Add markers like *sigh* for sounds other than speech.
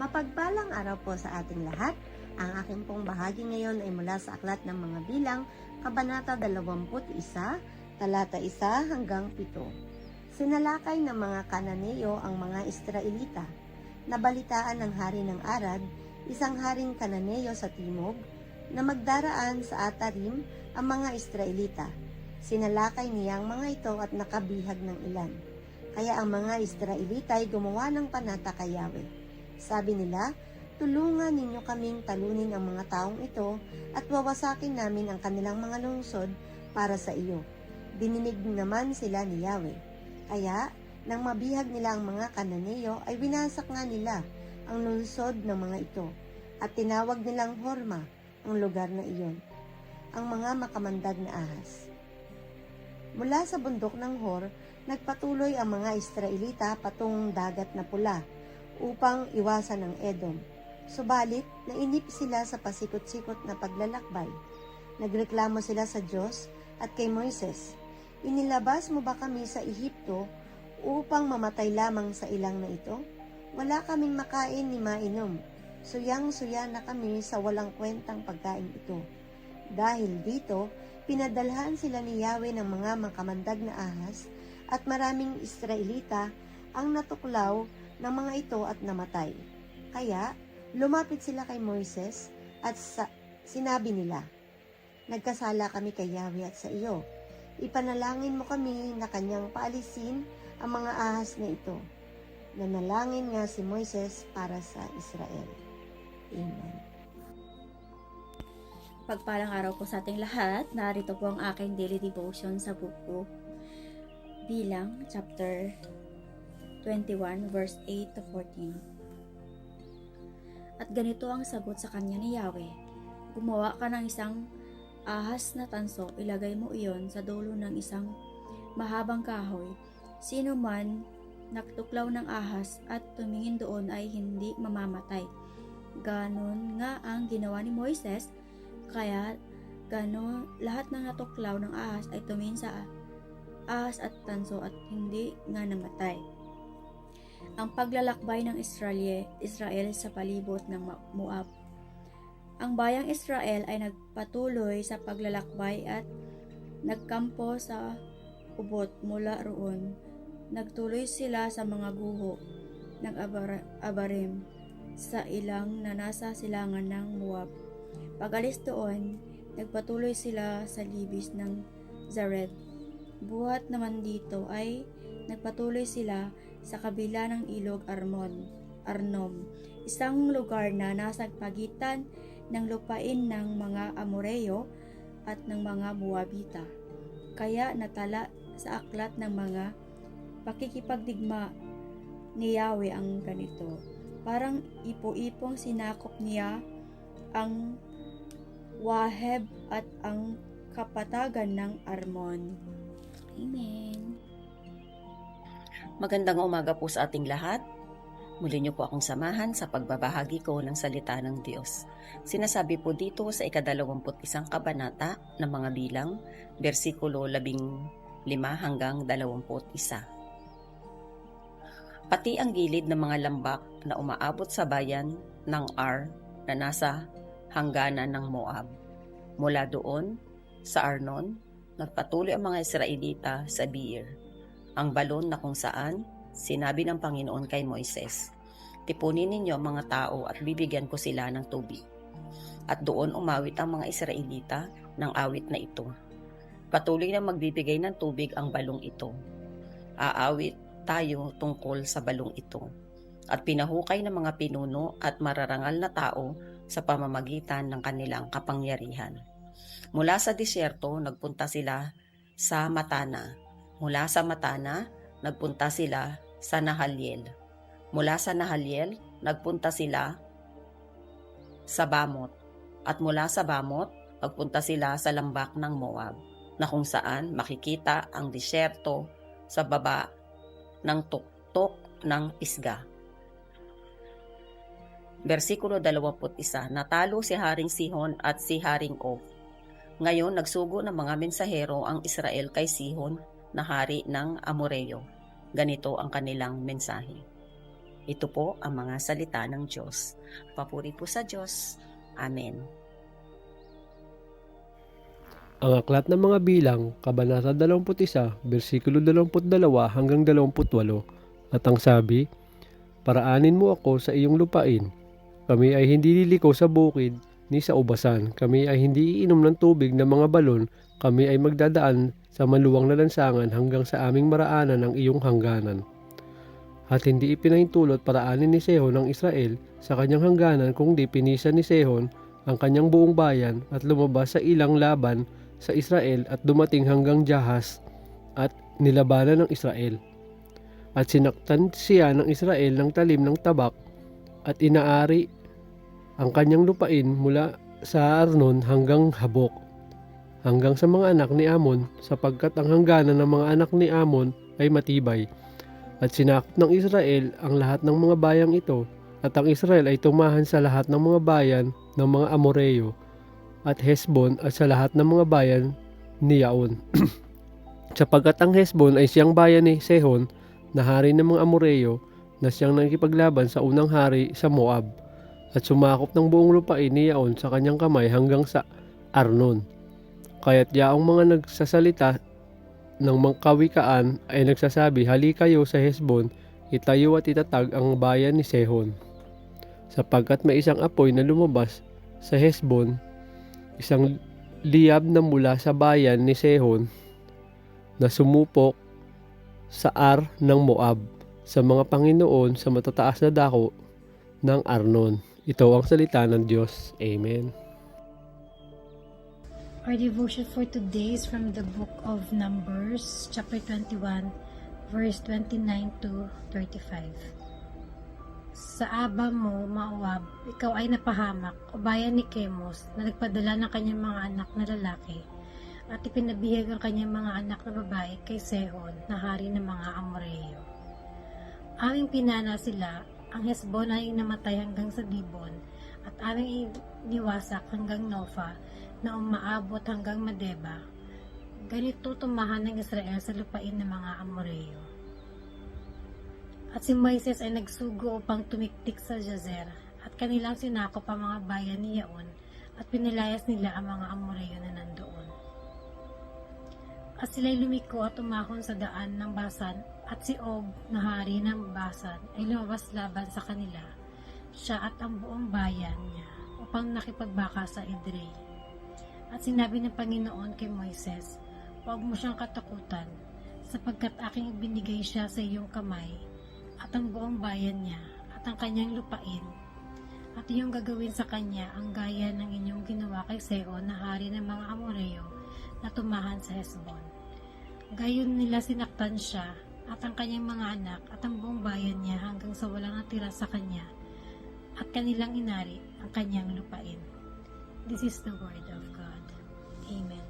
Mapagpalang araw po sa ating lahat. Ang aking pong bahagi ngayon ay mula sa Aklat ng Mga Bilang, Kabanata 21, talata 1 hanggang 7. Sinalakay ng mga Kananeo ang mga Israelita. Nabalitaan ng hari ng Arad, isang haring Kananeo sa timog, na magdaraan sa Atarim ang mga Israelita. Sinalakay niya ang mga ito at nakabihag ng ilan. Kaya ang mga Israelita ay gumawa ng panata kay Yahweh. Sabi nila, tulungan ninyo kaming talunin ang mga taong ito at wawasakin namin ang kanilang mga lungsod para sa iyo. Dininig naman sila ni Yahweh. Kaya, nang mabihag nila ang mga Kananeo, ay winasak nga nila ang lungsod ng mga ito at tinawag nilang Horma ang lugar na iyon, ang mga makamandag na ahas. Mula sa bundok ng Hor, nagpatuloy ang mga Israelita patungong dagat na pula upang iwasan ang Edom. Subalit, nainip sila sa pasikot-sikot na paglalakbay. Nagreklamo sila sa Diyos at kay Moises, Inilabas mo ba kami sa Ehipto upang mamatay lamang sa ilang na ito? Wala kaming makain ni mainom. Suyang-suya na kami sa walang kwentang pagkain ito. Dahil dito, pinadalhan sila ni Yahweh ng mga makamandag na ahas at maraming Israelita ang natuklaw ng mga ito at namatay. Kaya, lumapit sila kay Moises at sa, sinabi nila, Nagkasala kami kay Yahweh at sa iyo. Ipanalangin mo kami na kanyang paalisin ang mga ahas na ito. Nanalangin nga si Moises para sa Israel. Amen. Pagpalang araw po sa ating lahat, narito po ang aking daily devotion sa buko bilang chapter 21 verse 8 to 14. At ganito ang sagot sa kanya ni Yahweh. Gumawa ka ng isang ahas na tanso, ilagay mo iyon sa dulo ng isang mahabang kahoy. Sino man naktuklaw ng ahas at tumingin doon ay hindi mamamatay. Ganon nga ang ginawa ni Moises, kaya ganon lahat ng natuklaw ng ahas ay tumingin sa ahas at tanso at hindi nga namatay. Ang paglalakbay ng Israel, Israel sa palibot ng Moab. Ang bayang Israel ay nagpatuloy sa paglalakbay at nagkampo sa ubot mula roon. Nagtuloy sila sa mga guho ng Abar- Abarim sa ilang na nasa silangan ng Moab. Pagalis doon, nagpatuloy sila sa libis ng Zared. Buhat naman dito ay nagpatuloy sila sa kabila ng ilog Armon, Arnom, isang lugar na nasa pagitan ng lupain ng mga Amoreo at ng mga Moabita. Kaya natala sa aklat ng mga pakikipagdigma ni Yahweh ang ganito. Parang ipo-ipong sinakop niya ang Waheb at ang kapatagan ng Armon. Amen. Magandang umaga po sa ating lahat. Muli niyo po akong samahan sa pagbabahagi ko ng salita ng Diyos. Sinasabi po dito sa ikadalawamput isang kabanata ng mga bilang, versikulo labing lima hanggang dalawamput isa. Pati ang gilid ng mga lambak na umaabot sa bayan ng Ar na nasa hangganan ng Moab. Mula doon, sa Arnon, nagpatuloy ang mga Israelita sa Beer ang balon na kung saan sinabi ng Panginoon kay Moises, Tipunin ninyo ang mga tao at bibigyan ko sila ng tubig. At doon umawit ang mga Israelita ng awit na ito. Patuloy na magbibigay ng tubig ang balong ito. Aawit tayo tungkol sa balong ito. At pinahukay ng mga pinuno at mararangal na tao sa pamamagitan ng kanilang kapangyarihan. Mula sa disyerto, nagpunta sila sa Matana, Mula sa Matana, nagpunta sila sa Nahaliel. Mula sa Nahaliel, nagpunta sila sa Bamot. At mula sa Bamot, nagpunta sila sa lambak ng Moab, na kung saan makikita ang disyerto sa baba ng tuktok ng Pisga. Versikulo 21, Natalo si Haring Sihon at si Haring Og. Ngayon, nagsugo ng mga mensahero ang Israel kay Sihon na hari ng Amoreo. Ganito ang kanilang mensahe. Ito po ang mga salita ng Diyos. Papuri po sa Diyos. Amen. Ang aklat ng mga bilang, Kabanata 21, versikulo 22 hanggang 28. At ang sabi, Paraanin mo ako sa iyong lupain. Kami ay hindi liliko sa bukid ni sa ubasan. Kami ay hindi iinom ng tubig ng mga balon. Kami ay magdadaan sa maluwang na lansangan hanggang sa aming maraanan ng iyong hangganan. At hindi ipinahintulot paraanin ni Sehon ng Israel sa kanyang hangganan kung di pinisan ni Sehon ang kanyang buong bayan at lumabas sa ilang laban sa Israel at dumating hanggang Jahas at nilabanan ng Israel. At sinaktan siya ng Israel ng talim ng tabak at inaari ang kanyang lupain mula sa Arnon hanggang Habok hanggang sa mga anak ni Amon sapagkat ang hangganan ng mga anak ni Amon ay matibay. At sinakop ng Israel ang lahat ng mga bayang ito at ang Israel ay tumahan sa lahat ng mga bayan ng mga Amoreyo at Hesbon at sa lahat ng mga bayan ni Yaon. *clears throat* Sapagkat ang Hesbon ay siyang bayan ni Sehon na hari ng mga Amoreyo na siyang nakikipaglaban sa unang hari sa Moab at sumakop ng buong lupain ni Yaon sa kanyang kamay hanggang sa Arnon. Kaya't yaong mga nagsasalita ng mga kawikaan ay nagsasabi, Hali kayo sa Hesbon, itayo at itatag ang bayan ni Sehon. Sapagkat may isang apoy na lumabas sa Hesbon isang liyab na mula sa bayan ni Sehon na sumupok sa Ar ng Moab sa mga Panginoon sa matataas na dako ng Arnon. Ito ang salita ng Diyos. Amen. Our devotion for today is from the book of Numbers, chapter 21, verse 29 to 35. Sa aba mo, Maawab, ikaw ay napahamak, o bayan ni Kemos, na nagpadala ng kanyang mga anak na lalaki, at ipinabihag ang kanyang mga anak na babae kay Sehon, na hari ng mga Amoreyo. Aming pinana sila, ang Hesbon ay namatay hanggang sa Dibon, at aming iniwasak hanggang Nofa, na umaabot hanggang Madeba. Ganito tumahan ng Israel sa lupain ng mga Amoreyo. At si Moises ay nagsugo upang tumiktik sa Jazer at kanilang sinakop ang mga bayan ni Yaon at pinilayas nila ang mga Amoreyo na nandoon. At sila'y lumiko at umahon sa daan ng Basan at si Og na hari ng Basan ay lumabas laban sa kanila, siya at ang buong bayan niya upang nakipagbaka sa Edrei. At sinabi ng Panginoon kay Moises, Huwag mo siyang katakutan, sapagkat aking ibinigay siya sa iyong kamay, at ang buong bayan niya, at ang kanyang lupain, at iyong gagawin sa kanya ang gaya ng inyong ginawa kay Sehon na hari ng mga Amoreyo na tumahan sa Hesbon. Gayon nila sinaktan siya, at ang kanyang mga anak, at ang buong bayan niya hanggang sa walang natira sa kanya, at kanilang inari ang kanyang lupain. This is the word of God. Amen.